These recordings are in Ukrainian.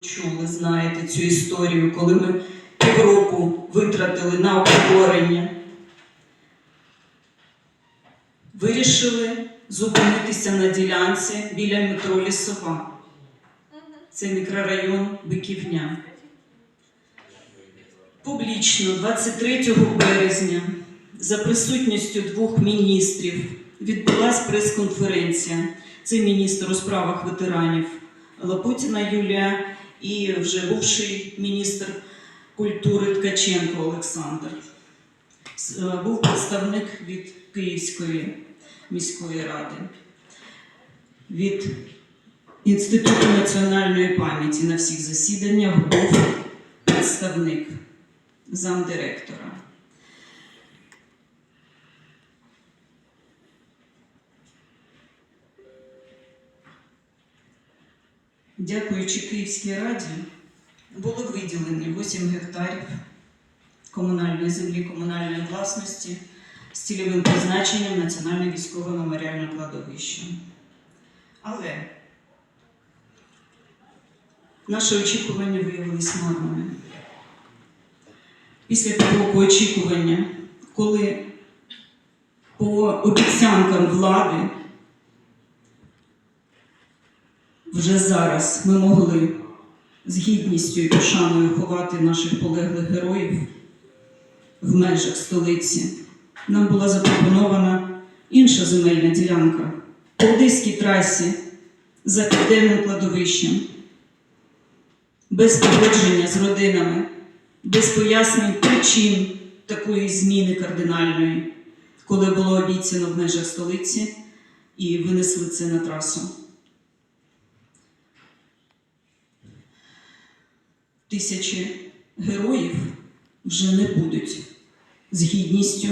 чули, знаєте цю історію, коли ми півроку витратили на обговорення. Вирішили зупинитися на ділянці біля метро Лісова. Це мікрорайон Биківня. Публічно 23 березня за присутністю двох міністрів відбулася прес-конференція. Це міністр у справах ветеранів Лапутіна Юлія і вже бувший міністр культури Ткаченко Олександр. Е, Був представник від Київської міської ради, від Інституту національної пам'яті на всіх засіданнях був представник замдиректора. Дякуючи Київській раді, було виділені 8 гектарів комунальної землі, комунальної власності з цільовим призначенням Національне військове меморіальне кладовище. Але наші очікування виявилися марними. Після півроку очікування, коли по обіцянкам влади вже зараз ми могли з гідністю і пошаною ховати наших полеглих героїв в межах столиці, нам була запропонована інша земельна ділянка по Одеській трасі за південним кладовищем, без погодження з родинами, без пояснень причин такої зміни кардинальної, коли було обіцяно в межах столиці і винесли це на трасу. Тисячі героїв вже не будуть з гідністю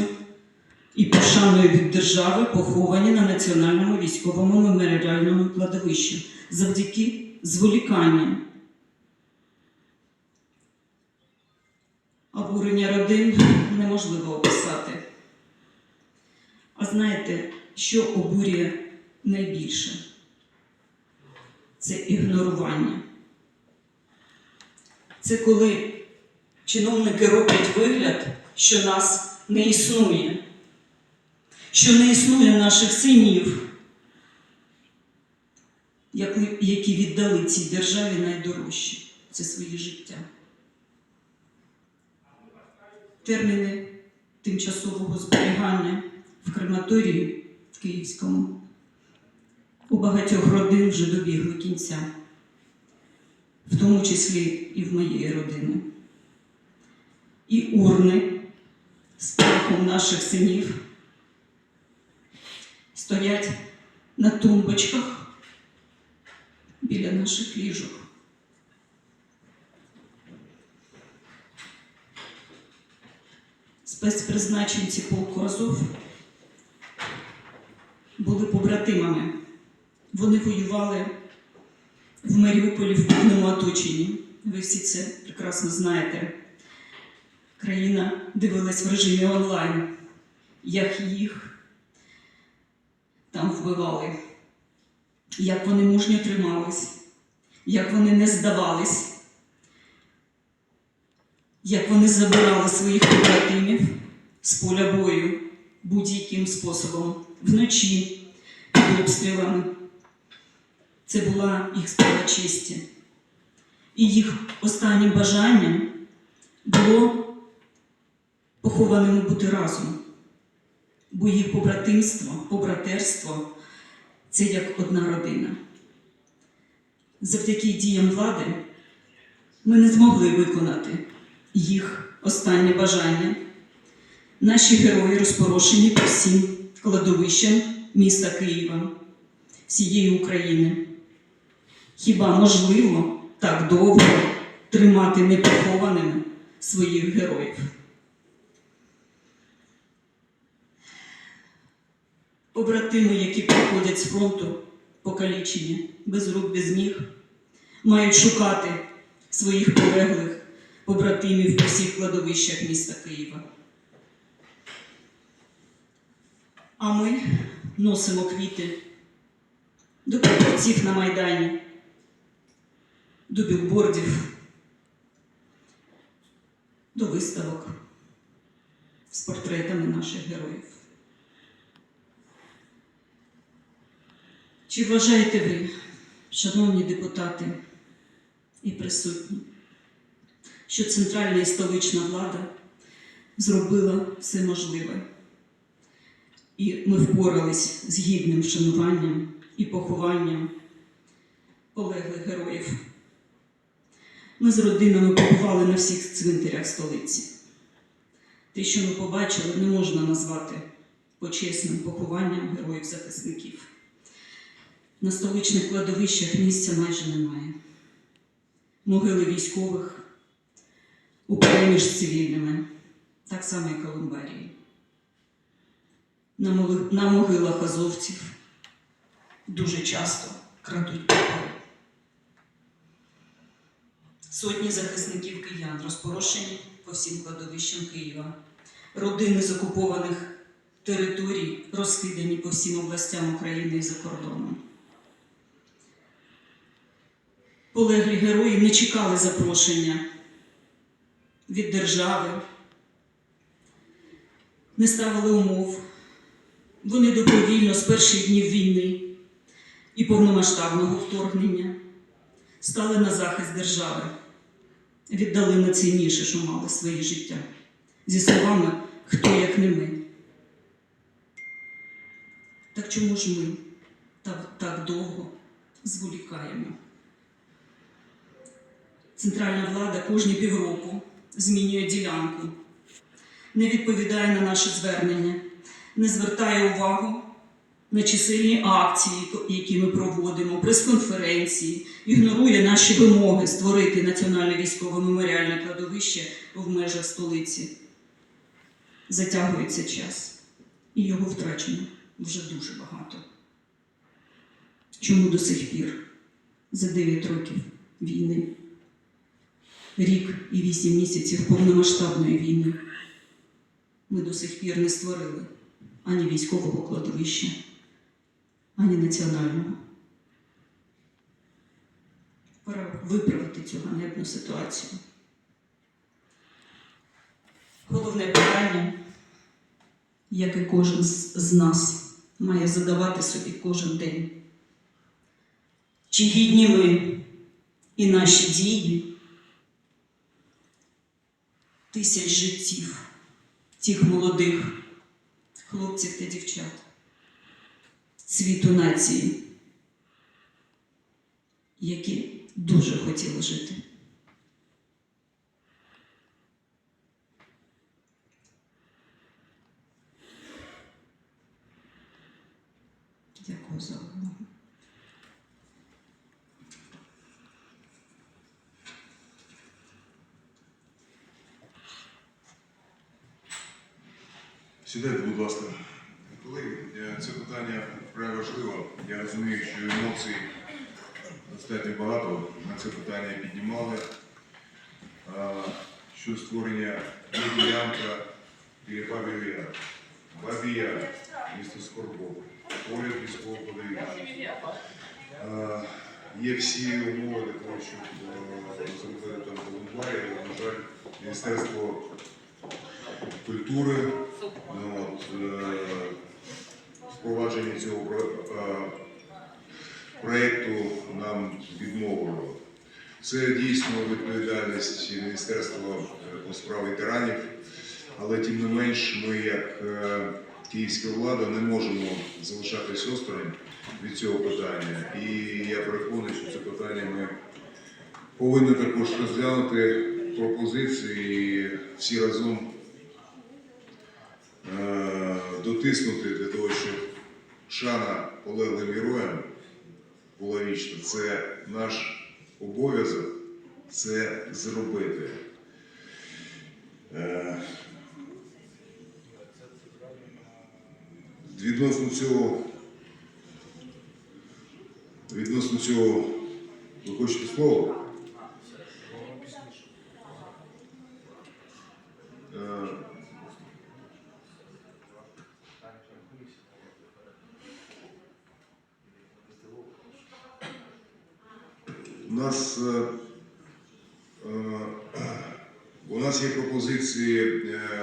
і пошаною від держави поховані на національному військовому меморіальному кладовищі завдяки зволіканням. Обурення родин неможливо описати. А знаєте, що обурює найбільше? Це ігнорування. Це коли чиновники роблять вигляд, що нас не існує, що не існує наших синів, які віддали цій державі найдорожче це своє життя. Терміни тимчасового зберігання в крематорії в Київському у багатьох родин вже добігли кінця в тому числі і в моєї родини. І урни з прахом наших синів стоять на тумбочках біля наших ліжок. Спецпризначенці полку Азов були побратимами. Вони воювали в Маріуполі в повному оточенні. Ви всі це прекрасно знаєте. Країна дивилась в режимі онлайн, як їх там вбивали, як вони мужньо тримались, як вони не здавались, як вони забирали своїх побратимів з поля бою будь-яким способом вночі під обстрілами. Це була їх справа честі. І їх останнім бажанням було похованими бути разом. Бо їх побратимство, побратерство це як одна родина. Завдяки діям влади ми не змогли виконати їх останнє бажання. Наші герої розпорошені по всім кладовищам міста Києва, всієї України. Хіба можливо так довго тримати непохованими своїх героїв? Побратими, які приходять з фронту покалічені, без рук, без ніг, мають шукати своїх полеглих побратимів по всіх кладовищах міста Києва. А ми носимо квіти до прапорців на Майдані, до білбордів, до виставок з портретами наших героїв. Чи вважаєте ви, шановні депутати і присутні, що центральна і столична влада зробила все можливе? І ми впорались з гідним вшануванням і похованням полеглих героїв. Ми з родинами побували на всіх цвинтарях столиці. Те, що ми побачили, не можна назвати почесним похованням героїв-захисників. На столичних кладовищах місця майже немає. Могили військових у переміж з цивільними, так само і Колумбарії. На, могилах азовців дуже часто крадуть похорони. Сотні захисників киян розпорошені по всім кладовищам Києва. Родини з окупованих територій розкидані по всім областям України і за кордоном. Полеглі герої не чекали запрошення від держави, не ставили умов. Вони добровільно з перших днів війни і повномасштабного вторгнення стали на захист держави, віддали найцінніше, що мали своє життя. Зі словами хто як не ми. Так чому ж ми так, так довго зволікаємо? Центральна влада кожні півроку змінює ділянку, не відповідає на наше звернення, не звертає увагу на чисельні акції, які ми проводимо, прес-конференції, ігнорує наші вимоги створити національне військове меморіальне кладовище в межах столиці. Затягується час, і його втрачено вже дуже багато. Чому до сих пір за 9 років війни, рік і 8 місяців повномасштабної війни ми до сих пір не створили ані військового кладовища, ані національного. Пора виправити цю ганебну ситуацію. Головне питання, яке кожен з нас має задавати собі кожен день. Чи гідні ми і наші дії тисяч життів тих молодих хлопців та дівчат, світу нації, які дуже хотіли жити. Дякую за увагу. Сідайте, будь ласка. Колеги, це питання вкрай важливе. Я розумію, що емоцій достатньо багато. Ми це питання піднімали. Що створення є ділянка біля Бабі Яр. Бабі Яр, місто Скорбов, поряд військового подивіться. Є всі умови для того, щоб е, зробити там Колумбарі, але, на жаль, Міністерство культури Ну, от, е, впровадження цього е, проєкту нам відмовило. Це дійсно відповідальність Міністерства е, у справ ветеранів, але тим не менш ми, як е, київська влада, не можемо залишатись осторонь від цього питання. І я переконаний, що це питання ми повинні також розглянути пропозиції і всі разом е, дотиснути для того, щоб шана полеглим героям була вічна. Це наш обов'язок це зробити. Е, Відносно цього, відносно цього, ви хочете слово? Нас, е, е, у нас є пропозиції е,